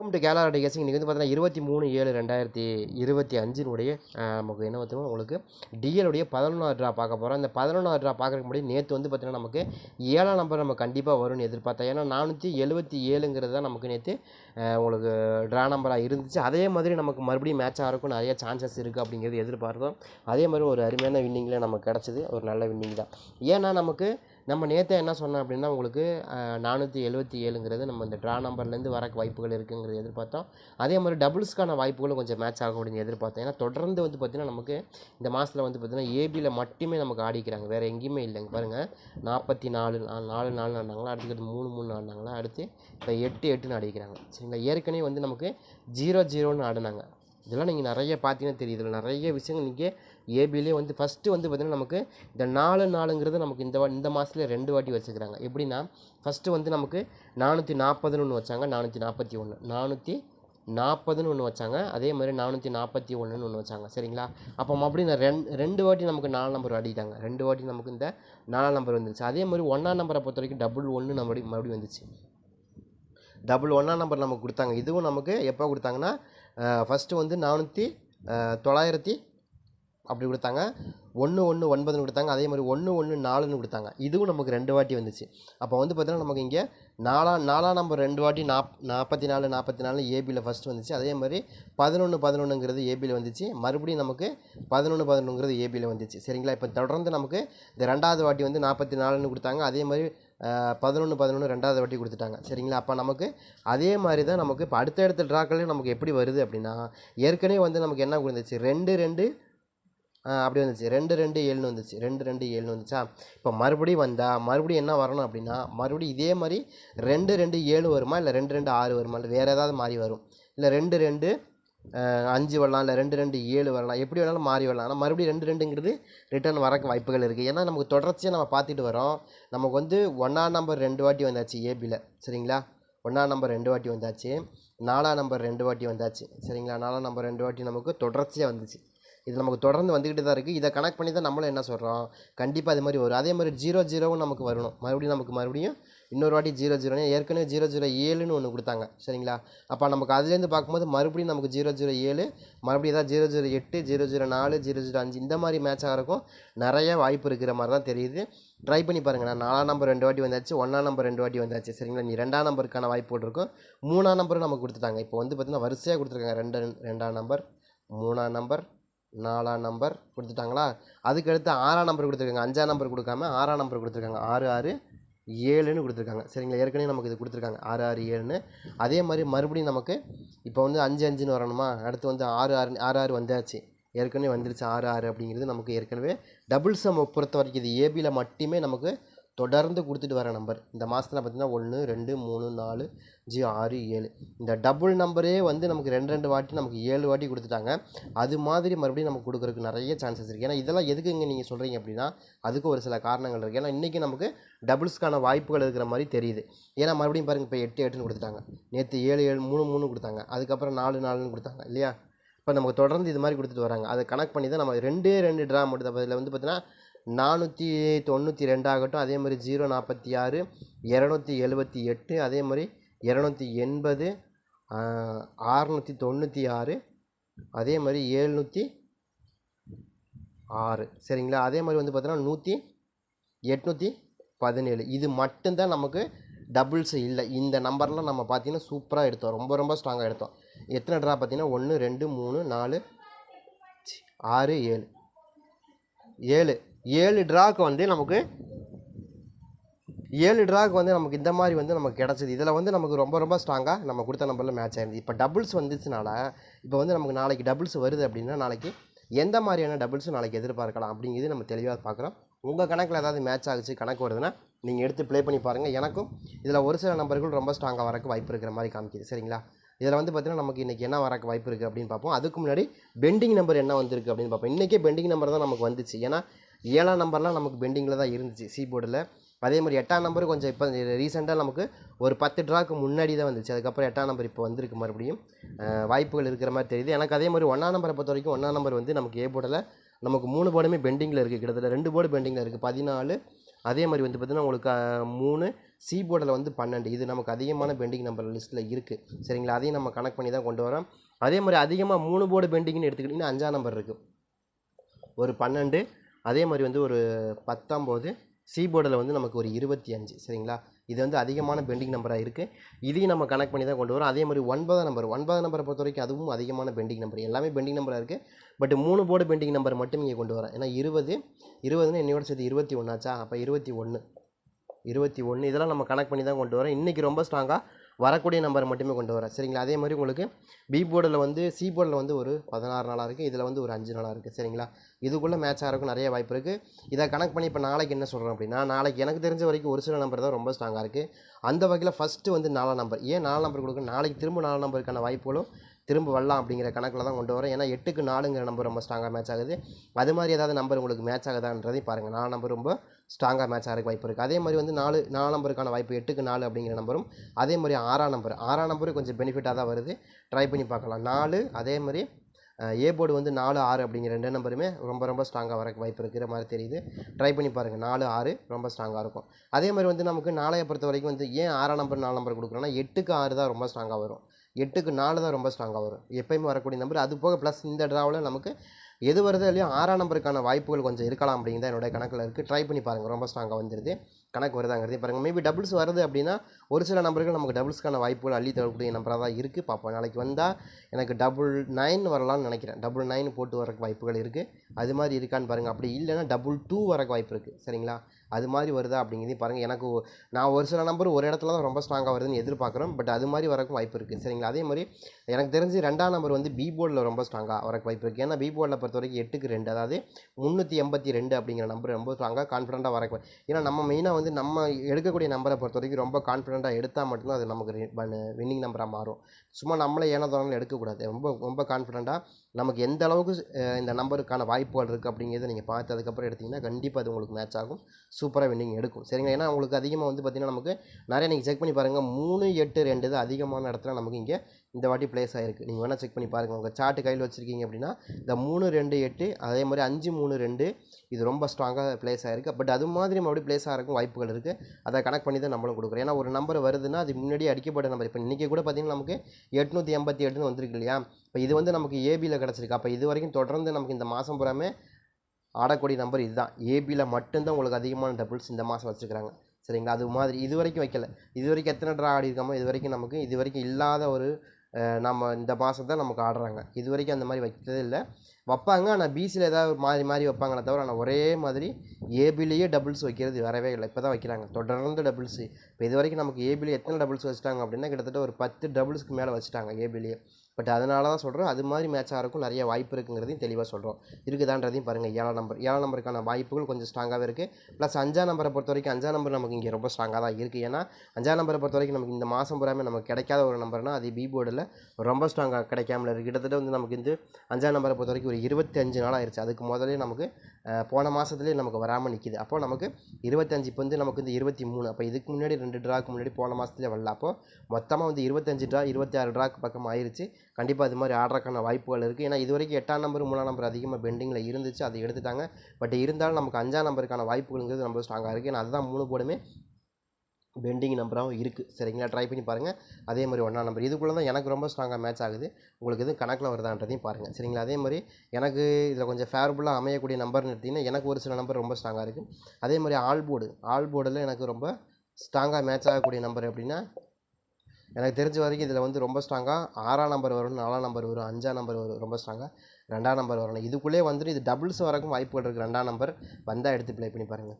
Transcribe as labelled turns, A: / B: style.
A: Welcome to கேலா கேசிங் இன்றைக்கி வந்து பார்த்தீங்கன்னா இருபத்தி மூணு ஏழு ரெண்டாயிரத்தி இருபத்தி அஞ்சினுடைய நமக்கு என்ன பார்த்தோம்னா உங்களுக்கு டிஎலுடைய பதினொன்றாவது ட்ரா பார்க்க போகிறோம் இந்த பதினொன்றாவது ட்ரா பார்க்குறதுக்கு முன்னாடி நேற்று வந்து பார்த்தீங்கன்னா நமக்கு ஏழாம் நம்பர் நம்ம கண்டிப்பாக வரும்னு எதிர்பார்த்தோம். ஏன்னா நானூற்றி எழுபத்தி ஏழுங்கிறது தான் நமக்கு நேற்று உங்களுக்கு ட்ரா நம்பராக இருந்துச்சு. அதே மாதிரி நமக்கு மறுபடியும் மேட்ச் ஆகிறக்கும் நிறைய சான்சஸ் இருக்குது அப்படிங்கிறது எதிர்பார்த்தோம். அதே மாதிரி ஒரு அருமையான வின்னிங்கில் நமக்கு கிடச்சிது. ஒரு நல்ல வின்னிங் தான். ஏன்னா நமக்கு நம்ம நேற்று என்ன சொன்னோம் அப்படின்னா உங்களுக்கு நானூற்றி எழுபத்தி ஏழுங்கிறது நம்ம இந்த ட்ரா நம்பர்லேருந்து வர வாய்ப்புகள் இருக்குங்கிறது எதிர்பார்த்தோம். அதே மாதிரி டபுள்ஸ்க்கான வாய்ப்புகளும் கொஞ்சம் மேட்ச் ஆகும் அப்படின்னு எதிர்பார்த்தோம். ஏன்னா தொடர்ந்து வந்து பார்த்திங்கன்னா நமக்கு இந்த மாதத்தில் வந்து பார்த்திங்கன்னா ஏபியில் மட்டுமே நமக்கு ஆடிக்கிறாங்க. வேறு எங்கேயுமே இல்லைங்க. பாருங்கள் நாற்பத்தி நாலு நாலு நாலு ஆடினாங்களா? அடுத்து மூணு மூணு ஆடினாங்களா? அடுத்து இப்போ எட்டு எட்டுன்னு ஆடிக்கிறாங்க. சரிங்களா ஏற்கனவே வந்து நமக்கு ஜீரோ ஜீரோன்னு ஆடினாங்க. இதெல்லாம் நீங்கள் நிறைய பார்த்தீங்கன்னா தெரியுது. நிறைய விஷயங்கள் நீங்கள் ஏபிலே வந்து ஃபஸ்ட்டு வந்து பார்த்திங்கன்னா நமக்கு இந்த நாலு நாலுங்கிறது நமக்கு இந்த வா இந்த மாதத்துல ரெண்டு வாட்டி வச்சுக்கிறாங்க எப்படின்னா ஃபஸ்ட்டு வந்து நமக்கு நானூற்றி நாற்பதுன்னு ஒன்று வச்சாங்க நானூற்றி நாற்பத்தி ஒன்று நானூற்றி நாற்பதுன்னு ஒன்று வச்சாங்க அதே மாதிரி நானூற்றி நாற்பத்தி ஒன்றுன்னு ஒன்று வச்சாங்க. சரிங்களா? அப்போ மறுபடியும் இந்த ரெண்டு ரெண்டு வாட்டி நமக்கு நாலு நம்பர் அடிட்டாங்க ரெண்டு வாட்டி நமக்கு இந்த நாலாம் நம்பர் வந்துச்சு அதே மாதிரி ஒன்றாம் நம்பரை பொறுத்த வரைக்கும் டபுள் ஒன்று மறுபடியும் மறுபடியும் வந்துச்சு. டபுள் ஒன்றாம் நம்பர் நமக்கு கொடுத்தாங்க. இதுவும் நமக்கு எப்போ கொடுத்தாங்கன்னா ஃபஸ்ட்டு வந்து நானூற்றி தொள்ளாயிரத்தி அப்படி கொடுத்தாங்க. ஒன்று ஒன்று ஒன்பதுன்னு கொடுத்தாங்க. அதே மாதிரி ஒன்று ஒன்று நாலுன்னு கொடுத்தாங்க. இதுவும் நமக்கு ரெண்டு வாட்டி வந்துச்சு. அப்போ வந்து பார்த்தீங்கன்னா நமக்கு இங்கே நாலாம் நாலாம் நம்பர் ரெண்டு வாட்டி நாப் நாற்பத்தி நாலு நாற்பத்தி நாலு ஏபியில் ஃபஸ்ட்டு வந்துச்சு. அதே மாதிரி பதினொன்று பதினொன்றுங்கிறது ஏபியில் வந்துச்சு. மறுபடியும் நமக்கு பதினொன்று பதினொன்றுங்கிறது ஏபியில் வந்துச்சு. சரிங்களா? இப்போ தொடர்ந்து நமக்கு இந்த ரெண்டாவது வாட்டி வந்து நாற்பத்தி நாலுன்னு கொடுத்தாங்க. அதே மாதிரி பதினொன்று பதினொன்று ரெண்டாவது வாட்டி கொடுத்துட்டாங்க. சரிங்களா? அப்போ நமக்கு அதே மாதிரி தான் நமக்கு இப்போ அடுத்தடுத்த ட்ராக்கள்லையும் நமக்கு எப்படி வருது அப்படின்னா ஏற்கனவே வந்து நமக்கு என்ன கொடுத்துச்சு? ரெண்டு ரெண்டு அப்படி வந்துச்சு. ரெண்டு ரெண்டு ஏழுன்னு வந்துச்சு. ரெண்டு ரெண்டு ஏழுன்னு வந்துச்சா? இப்போ மறுபடியும் வந்தால் மறுபடியும் என்ன வரணும் அப்படின்னா மறுபடியும் இதே மாதிரி ரெண்டு ரெண்டு ஏழு வருமா? இல்லை ரெண்டு ரெண்டு ஆறு வருமா? இல்லை வேறு ஏதாவது மாறி வரும். இல்லை ரெண்டு ரெண்டு அஞ்சு வரலாம். இல்லை ரெண்டு ரெண்டு ஏழு வரலாம். எப்படி வேணாலும் மாறி வரலாம். ஆனால் மறுபடியும் ரெண்டு ரெண்டுங்கிறது ரிட்டர்ன் வரக்கு வாய்ப்புகள் இருக்குது ஏன்னா நமக்கு தொடர்ச்சியாக நம்ம பார்த்துட்டு வரோம். நமக்கு வந்து ஒன்றாம் நம்பர் ரெண்டு வாட்டி வந்தாச்சு ஏபியில் சரிங்களா? ஒன்றாம் நம்பர் ரெண்டு வாட்டி வந்தாச்சு. நாலாம் நம்பர் ரெண்டு வாட்டி வந்தாச்சு. சரிங்களா? நாலாம் நம்பர் ரெண்டு வாட்டி நமக்கு தொடர்ச்சியாக வந்துச்சு. இது நமக்கு தொடர்ந்து வந்துக்கிட்டு தான் இருக்குது இதை கனெக்ட் பண்ணி தான் நம்மளும் என்ன சொல்கிறோம் கண்டிப்பாக அது மாதிரி வரும். அதே மாதிரி ஜீரோ ஜீரோவும் நமக்கு வரணும். மறுபடியும் நமக்கு மறுபடியும் இன்னொரு வாட்டி ஜீரோ ஜீரோனே ஏற்கனவே ஜீரோ ஜீரோ ஏழுன்னு ஒன்று கொடுத்தாங்க. சரிங்களா? அப்போ நமக்கு அதுலேருந்து பார்க்கும்போது மறுபடியும் நமக்கு ஜீரோ ஜீரோ ஏழு மறுபடியும் ஏதாவது ஜீரோ ஜீரோ எட்டு ஜீரோ ஜீரோ நாலு ஜீரோ ஜீரோ அஞ்சு இந்த மாதிரி மேட்ச் ஆகிறக்கும் நிறைய வாய்ப்பு இருக்கிற மாதிரி தான் தெரியுது. ட்ரை பண்ணி பாருங்கள் நான் நாலாம் நம்பர் ரெண்டு வாட்டி வந்தாச்சு ஒன்றாம் நம்பர் ரெண்டு வாட்டி வந்தாச்சு. சரிங்களா? நீ ரெண்டாம் நம்பருக்கான வாய்ப்பு இருக்கும் மூணாம் நம்பரும் நமக்கு கொடுத்துட்டாங்க. இப்போ வந்து பார்த்திங்கன்னா வரிசையாக கொடுத்துருக்காங்க. ரெண்டு ரெண்டாம் நம்பர் மூணாம் நம்பர் நாலாம் நம்பர் கொடுத்துட்டாங்களா? அதுக்கடுத்து ஆறாம் நம்பர் கொடுத்துருக்காங்க. அஞ்சாம் நம்பர் கொடுக்காம ஆறாம் நம்பர் கொடுத்துருக்காங்க. ஆறு ஆறு ஏழுன்னு கொடுத்துருக்காங்க. சரிங்களா? ஏற்கனவே நமக்கு இது கொடுத்துருக்காங்க. ஆறு ஆறு ஏழுன்னு. அதே மாதிரி மறுபடியும் நமக்கு இப்போ வந்து அஞ்சு அஞ்சுன்னு வரணுமா? அடுத்து வந்து ஆறு ஆறு ஆறு ஆறு வந்தாச்சு. ஏற்கனவே வந்துருச்சு. ஆறு ஆறு அப்படிங்கிறது நமக்கு ஏற்கனவே டபுள் சம் பொறுத்த வரைக்கும் இது ஏபியில் மட்டுமே நமக்கு தொடர்ந்து கொடுத்துட்டு வர நம்பர் இந்த மாதத்தில் பார்த்திங்கன்னா ஒன்று ரெண்டு மூணு நாலு அஞ்சு ஆறு ஏழு. இந்த டபுள் நம்பரே வந்து நமக்கு ரெண்டு ரெண்டு வாட்டி நமக்கு ஏழு வாட்டி கொடுத்துட்டாங்க. அது மாதிரி மறுபடியும் நமக்கு கொடுக்குறதுக்கு நிறைய சான்சஸ் இருக்குது ஏன்னா இதெல்லாம் எதுக்கு இங்கே நீங்கள் சொல்கிறீங்க அப்படின்னா அதுக்கு ஒரு சில காரணங்கள் இருக்குது ஏன்னா இன்றைக்கி நமக்கு டபுள்ஸ்க்கான வாய்ப்புகள் இருக்கிற மாதிரி தெரியுது. ஏன்னா மறுபடியும் பாருங்கள் இப்போ எட்டு எட்டுன்னு கொடுத்துட்டாங்க. நேற்று ஏழு ஏழு மூணு மூணு கொடுத்தாங்க. அதுக்கப்புறம் நாலு நாலுன்னு கொடுத்தாங்க இல்லையா? இப்போ நமக்கு தொடர்ந்து இது மாதிரி கொடுத்துட்டு வராங்க. அதை கனெக்ட் பண்ணி தான் நம்ம ரெண்டே ரெண்டு ட்ரா மட்டும் அதில் வந்து பார்த்தீங்கன்னா நானூற்றி தொண்ணூற்றி ரெண்டாகட்டும் அதே மாதிரி ஜீரோ நாற்பத்தி ஆறு இரநூத்தி எழுபத்தி எட்டு அதே மாதிரி இரநூத்தி எண்பது ஆறுநூற்றி தொண்ணூற்றி ஆறு அதே மாதிரி ஏழ்நூற்றி ஆறு. சரிங்களா? அதே மாதிரி வந்து பார்த்தோன்னா நூற்றி எட்நூற்றி பதினேழு. இது மட்டும்தான் நமக்கு டபுள்ஸ் இல்லை. இந்த நம்பர்லாம் நம்ம பார்த்தீங்கன்னா சூப்பராக எடுத்தோம். ரொம்ப ரொம்ப ஸ்ட்ராங்காக எடுத்தோம். எத்தனை ட்ரா பார்த்தீங்கன்னா? ஒன்று ரெண்டு மூணு நாலு ஆறு ஏழு. ஏழு. ஏழு ட்ராக்கு வந்து நமக்கு ஏழு ட்ராக் வந்து நமக்கு இந்த மாதிரி வந்து நமக்கு கிடச்சிது. இதில் வந்து நமக்கு ரொம்ப ரொம்ப ஸ்ட்ராங்காக நம்ம கொடுத்த நம்பரில் மேட்ச் ஆயிருந்தது. இப்போ டபுள்ஸ் வந்துச்சுனால இப்போ வந்து நமக்கு நாளைக்கு டபுள்ஸ் வருது அப்படின்னா நாளைக்கு எந்த மாதிரியான டபுள்ஸும் நாளைக்கு எதிர்பார்க்கலாம் அப்படிங்கிறது நம்ம தெளிவாக பார்க்குறோம். உங்கள் கணக்கில் ஏதாவது மேட்ச் ஆகுச்சு கணக்கு வருதுன்னா நீங்கள் எடுத்து ப்ளே பண்ணி பாருங்கள் எனக்கும் இதில் ஒரு சில நம்பர்கள் ரொம்ப ஸ்ட்ராங்காக வரக்கு வாய்ப்பு இருக்கிற மாதிரி காமிக்குது. சரிங்களா? இதில் வந்து பார்த்திங்கன்னா நமக்கு இன்றைக்கி என்ன வரக்கு வாய்ப்பு இருக்குது அப்படின்னு பார்ப்போம். அதுக்கு முன்னாடி பெண்டிங் நம்பர் என்ன வந்திருக்கு அப்படின்னு பார்ப்போம். இன்றைக்கே பெண்டிங் நம்பர் தான் நமக்கு வந்துச்சு. ஏன்னா ஏழாம் நம்பர்லாம் நமக்கு பெண்டிங்கில் தான் இருந்துச்சு சி போர்டில் அதே மாதிரி எட்டாம் நம்பர் கொஞ்சம் இப்போ ரீசெண்டாக நமக்கு ஒரு பத்து ட்ராக்கு முன்னாடி தான் வந்துச்சு. அதுக்கப்புறம் எட்டாம் நம்பர் இப்போ வந்திருக்கு மறுபடியும். வாய்ப்புகள் இருக்கிற மாதிரி தெரியுது. எனக்கு அதே மாதிரி ஒன்றாம் நம்பரை பொறுத்த வரைக்கும் ஒன்றாம் நம்பர் வந்து நமக்கு ஏ போர்டில் நமக்கு மூணு போர்டுமே பெண்டிங்கில் இருக்குது. கிட்டத்தட்ட ரெண்டு போர்டு பெண்டிங்கில் இருக்குது. பதினாலு. அதே மாதிரி வந்து பார்த்திங்கன்னா உங்களுக்கு மூணு சி போர்டில் வந்து பன்னெண்டு. இது நமக்கு அதிகமான பெண்டிங் நம்பர் லிஸ்ட்டில் இருக்குது. சரிங்களா? அதையும் நம்ம கனெக்ட் பண்ணி தான் கொண்டு வரோம். அதே மாதிரி அதிகமாக மூணு போர்டு பெண்டிங்னு எடுத்துக்கிட்டிங்கன்னா அஞ்சாம் நம்பர் இருக்குது. ஒரு பன்னெண்டு அதே மாதிரி வந்து ஒரு பத்தாம் போது சி போர்டில் வந்து நமக்கு ஒரு இருபத்தி அஞ்சு சரிங்களா? இது வந்து அதிகமான பெண்டிங் நம்பராக இருக்குது இதையும் நம்ம கனெக்ட் பண்ணி தான் கொண்டு வரோம். அதே மாதிரி ஒன்பதாம் நம்பர் ஒன்பதாம் நம்பரை பொறுத்த வரைக்கும் அதுவும் அதிகமான பெண்டிங் நம்பர் எல்லாமே பெண்டிங் நம்பராக இருக்குது பட் மூணு போர்டு பெண்டிங் நம்பர் மட்டும் இங்கே கொண்டு வரேன் ஏன்னா இருபது இருபதுன்னு என்னையோட சேர்த்து இருபத்தி ஒன்றாச்சா அப்போ இருபத்தி ஒன்று இருபத்தி ஒன்று இதெல்லாம் நம்ம கனெக்ட் பண்ணி தான் கொண்டு வரோம் இன்றைக்கி ரொம்ப ஸ்ட்ராங்காக வரக்கூடிய நம்பர் மட்டுமே கொண்டு வரேன். சரிங்களா? அதே மாதிரி உங்களுக்கு பி போர்டில் வந்து சி போர்டில் வந்து ஒரு பதினாறு நாளாக இருக்குது இதில் வந்து ஒரு அஞ்சு நாளாக இருக்குது சரிங்களா? இதுக்குள்ளே மேட்ச் ஆகிறதுக்கும் நிறைய வாய்ப்பு இருக்குது இதை கணக்கு பண்ணி இப்போ நாளைக்கு என்ன சொல்கிறோம் அப்படின்னா நாளைக்கு எனக்கு தெரிஞ்ச வரைக்கும் ஒரு சில நம்பர் தான் ரொம்ப ஸ்ட்ராங்காக இருக்குது அந்த வகையில் ஃபஸ்ட்டு வந்து நாலாம் நம்பர் ஏன் நாலாம் நம்பர் கொடுக்கணும்? நாளைக்கு திரும்ப நாலாம் நம்பருக்கான வாய்ப்புகளும் திரும்ப வரலாம் அப்படிங்கிற கணக்கில் தான் கொண்டு வரேன். ஏன்னா எட்டுக்கு நாலுங்கிற நம்பர் ரொம்ப ஸ்ட்ராங்காக மேட்ச் ஆகுது. அது மாதிரி ஏதாவது நம்பர் உங்களுக்கு மேட்ச் ஆகுதான்றதையும் பாருங்கள் நாலு நம்பர் ரொம்ப ஸ்ட்ராங்காக மேட்ச் ஆகிறதுக்கு வாய்ப்பு இருக்குது அதே மாதிரி வந்து நாலு நாலு நம்பருக்கான வாய்ப்பு எட்டுக்கு நாலு அப்படிங்கிற நம்பரும் அதே மாதிரி ஆறாம் நம்பர். ஆறாம் நம்பரும் கொஞ்சம் பெனிஃபிட்டாக தான் வருது. ட்ரை பண்ணி பார்க்கலாம். நாலு அதே மாதிரி ஏ போர்டு வந்து நாலு ஆறு அப்படிங்கிற ரெண்டு நம்பருமே ரொம்ப ரொம்ப ஸ்ட்ராங்காக வரக்கு வாய்ப்பு இருக்கிற மாதிரி தெரியுது. ட்ரை பண்ணி பாருங்கள் நாலு ஆறு ரொம்ப ஸ்ட்ராங்காக இருக்கும். அதே மாதிரி வந்து நமக்கு நாளைய பொறுத்த வரைக்கும் வந்து ஏன் ஆறாம் நம்பர் நாலு நம்பர் கொடுக்குறோன்னா எட்டுக்கு ஆறு தான் ரொம்ப ஸ்ட்ராங்காக வரும். எட்டுக்கு நாலு தான் ரொம்ப ஸ்ட்ராங்காக வரும். எப்பயுமே வரக்கூடிய நம்பர். அது போக ப்ளஸ் இந்த ட்ராவில் நமக்கு எது வருதோ இல்லையோ ஆறாம் நம்பருக்கான வாய்ப்புகள் கொஞ்சம் இருக்கலாம் அப்படிங்கிறத என்னோட கணக்கில் இருக்குது ட்ரை பண்ணி பாருங்கள் ரொம்ப ஸ்ட்ராங்காக வந்துருது. கணக்கு வருதாங்கிறது பாருங்கள் மேபி டபுள்ஸ் வருது அப்படின்னா ஒரு சில நம்பர்கள் நமக்கு டபுள்ஸ்க்கான வாய்ப்புகள் அள்ளி தரக்கூடிய நம்பராக தான் இருக்குது பார்ப்போம். நாளைக்கு வந்தால் எனக்கு டபுள் நைன் வரலாம்னு நினைக்கிறேன். டபுள் நைன் போட்டு வரக்கு வாய்ப்புகள் இருக்குது அது மாதிரி இருக்கான்னு பாருங்கள் அப்படி இல்லைன்னா டபுள் டூ வரக்கு வாய்ப்பு இருக்குது சரிங்களா? அது மாதிரி வருதா அப்படிங்கிறதையும் பாருங்கள் எனக்கு நான் ஒரு சில நம்பர் ஒரு இடத்துல தான் ரொம்ப ஸ்ட்ராங்காக வருதுன்னு எதிர்பார்க்குறோம். பட் அது மாதிரி வரக்கும் வாய்ப்பு இருக்குது சரிங்களா? அதே மாதிரி எனக்கு தெரிஞ்சு ரெண்டாம் நம்பர் வந்து பி போர்டில் ரொம்ப ஸ்ட்ராங்காக வரக்கு வாய்ப்பு இருக்குது ஏன்னா பி போர்டில் பொறுத்த வரைக்கும் எட்டுக்கு ரெண்டு அதாவது முந்நூற்றி எண்பத்தி ரெண்டு அப்படிங்கிற நம்பர் ரொம்ப ஸ்ட்ராங்காக கான்ஃபிடண்ட்டாக வரக்கு ஏன்னா நம்ம மெயினாக வந்து நம்ம எடுக்கக்கூடிய நம்பரை பொறுத்த வரைக்கும் ரொம்ப கான்ஃபிடண்ட்டாக எடுத்தால் மட்டும்தான் அது நமக்கு வின்னிங் நம்பராக மாறும். சும்மா நம்மளே ஏனோ தோணும் எடுக்கக்கூடாது. ரொம்ப ரொம்ப கான்ஃபிடண்ட்டாக நமக்கு எந்த அளவுக்கு இந்த நம்பருக்கான வாய்ப்புகள் இருக்குது அப்படிங்கிறத நீங்கள் பார்த்து அதுக்கப்புறம் எடுத்திங்கன்னா கண்டிப்பாக அது உங்களுக்கு மேட்ச் ஆகும். சூப்பராக வின்னிங் எடுக்கும். சரிங்களா? ஏன்னா உங்களுக்கு அதிகமாக வந்து பார்த்திங்கன்னா நமக்கு நிறைய நீங்கள் செக் பண்ணி பாருங்கள் மூணு எட்டு ரெண்டு தான் அதிகமான இடத்துல நமக்கு இங்கே இந்த வாட்டி ப்ளேஸ் ஆகிருக்கு நீங்கள் வேணால் செக் பண்ணி பாருங்கள் உங்கள் சார்ட்டு கையில் வச்சுருக்கீங்க அப்படின்னா இந்த மூணு ரெண்டு எட்டு அதே மாதிரி அஞ்சு மூணு ரெண்டு இது ரொம்ப ஸ்ட்ராங்காக ப்ளேஸ் ஆகிருக்கு பட் அது மாதிரி மறுபடியும் ப்ளேஸ் ஆகிறக்கும் வாய்ப்புகள் இருக்குது அதை கனெக்ட் பண்ணி தான் நம்மளும் கொடுக்குறோம். ஏன்னா ஒரு நம்பர் வருதுன்னா அது முன்னாடியே அடிக்கப்பட்ட நம்பர் இப்போ இன்றைக்கி கூட பார்த்திங்கன்னா நமக்கு எட்நூற்றி எண்பத்தி எட்டுன்னு வந்திருக்கு இல்லையா இப்போ இது வந்து நமக்கு ஏபியில் கிடச்சிருக்கு. அப்போ இது வரைக்கும் தொடர்ந்து நமக்கு இந்த மாதம் பூராமே ஆடக்கூடிய நம்பர் இதுதான். ஏபியில் மட்டும்தான் உங்களுக்கு அதிகமான டபுள்ஸ் இந்த மாதம் வச்சுருக்காங்க சரிங்களா? அது மாதிரி இது வரைக்கும் வைக்கல. இது வரைக்கும் எத்தனை ட்ரா ஆடி இருக்காமோ இது வரைக்கும் நமக்கு இது வரைக்கும் இல்லாத ஒரு நம்ம இந்த மாதம் தான் நமக்கு ஆடுறாங்க. இது வரைக்கும் அந்த மாதிரி வைக்கிறதே இல்லை. வைப்பாங்க. ஆனால் பிசியில் ஏதாவது ஒரு மாறி மாறி வைப்பாங்களே தவிர ஆனால் ஒரே மாதிரி ஏபிலேயே டபுள்ஸ் வைக்கிறது வரவே இல்லை. இப்போ தான் வைக்கிறாங்க. தொடர்ந்து டபுள்ஸு இப்போ இது வரைக்கும் நமக்கு ஏபியில் எத்தனை டபுள்ஸ் வச்சுட்டாங்க அப்படின்னா கிட்டத்தட்ட ஒரு பத்து டபுள்ஸ்க்கு மேலே வச்சுட்டாங்க ஏபிலேயே பட் அதனால தான் சொல்கிறோம் அது மாதிரி மேட்ச் ஆகிறக்கும் நிறைய வாய்ப்பு இருக்குங்கிறதையும் தெளிவாக சொல்கிறோம் இருக்குதான்றதையும் பாருங்கள் ஏழாம் நம்பர் ஏழாம் நம்பருக்கான வாய்ப்புகள் கொஞ்சம் ஸ்ட்ராங்காகவே இருக்குது ப்ளஸ் அஞ்சாம் நம்பரை பொறுத்த வரைக்கும் அஞ்சாம் நம்பர் நமக்கு இங்கே ரொம்ப ஸ்ட்ராங்காக தான் இருக்குது ஏன்னா அஞ்சாம் நம்பரை பொறுத்த வரைக்கும் நமக்கு இந்த மாதம் பூராமே நமக்கு கிடைக்காத ஒரு நம்பர்னா அது பி போர்டில் ரொம்ப ஸ்ட்ராங்காக கிடைக்காமல இருக்குது கிட்டத்தட்ட வந்து நமக்கு இந்த அஞ்சாம் நம்பரை பொறுத்த வரைக்கும் ஒரு இருபத்தஞ்சு நாள் ஆயிடுச்சு அதுக்கு முதலே நமக்கு போன மாதத்துலேயே நமக்கு வராமல் நிற்கிது அப்போ நமக்கு இருபத்தஞ்சு இப்போ வந்து நமக்கு வந்து இருபத்தி மூணு. அப்போ இதுக்கு முன்னாடி ரெண்டு ட்ராக்கு முன்னாடி போன மாதத்துலேயே வரல. அப்போ மொத்தமாக வந்து இருபத்தஞ்சு ட்ரா இருபத்தி ஆறு ட்ராக்கு பக்கம் ஆயிடுச்சு கண்டிப்பாக அது மாதிரி ஆடுறதுக்கான வாய்ப்புகள் இருக்குது ஏன்னா இது வரைக்கும் எட்டாம் நம்பர் மூணாம் நம்பர் அதிகமாக பெண்டிங்கில் இருந்துச்சு. அதை எடுத்துட்டாங்க. பட் இருந்தாலும் நமக்கு அஞ்சாம் நம்பருக்கான வாய்ப்புகள்ங்கிறது ரொம்ப ஸ்ட்ராங்காக இருக்குது ஏன்னா அதுதான் மூணு போடுமே பெண்டிங் நம்பராகவும் இருக்குது சரிங்களா? ட்ரை பண்ணி பாருங்கள் அதே மாதிரி ஒன்றாம் நம்பர் இதுக்குள்ளே தான் எனக்கு ரொம்ப ஸ்ட்ராங்காக மேட்ச் ஆகுது. உங்களுக்கு எதுவும் கணக்கில் வருதான்றதையும் பாருங்கள் சரிங்களா? அதே மாதிரி எனக்கு இதில் கொஞ்சம் ஃபேவரபுளாக அமையக்கூடிய நம்பர்னு எடுத்திங்கன்னா எனக்கு ஒரு சில நம்பர் ரொம்ப ஸ்ட்ராங்காக இருக்குது அதே மாதிரி ஆல் போர்டு ஆல் போர்டில் எனக்கு ரொம்ப ஸ்ட்ராங்காக மேட்ச் ஆகக்கூடிய நம்பர் எப்படின்னா எனக்கு தெரிஞ்ச வரைக்கும் இதில் வந்து ரொம்ப ஸ்ட்ராங்காக ஆறாம் நம்பர் வரும் நாலாம் நம்பர் வரும் அஞ்சாம் நம்பர் வரும் ரொம்ப ஸ்ட்ராங்காக ரெண்டாம் நம்பர் வரணும். இதுக்குள்ளே வந்துட்டு இது டபுள்ஸ் வரக்கும் வாய்ப்புகள் இருக்குது ரெண்டாம் நம்பர் வந்தால் எடுத்து ப்ளே பண்ணி பாருங்கள்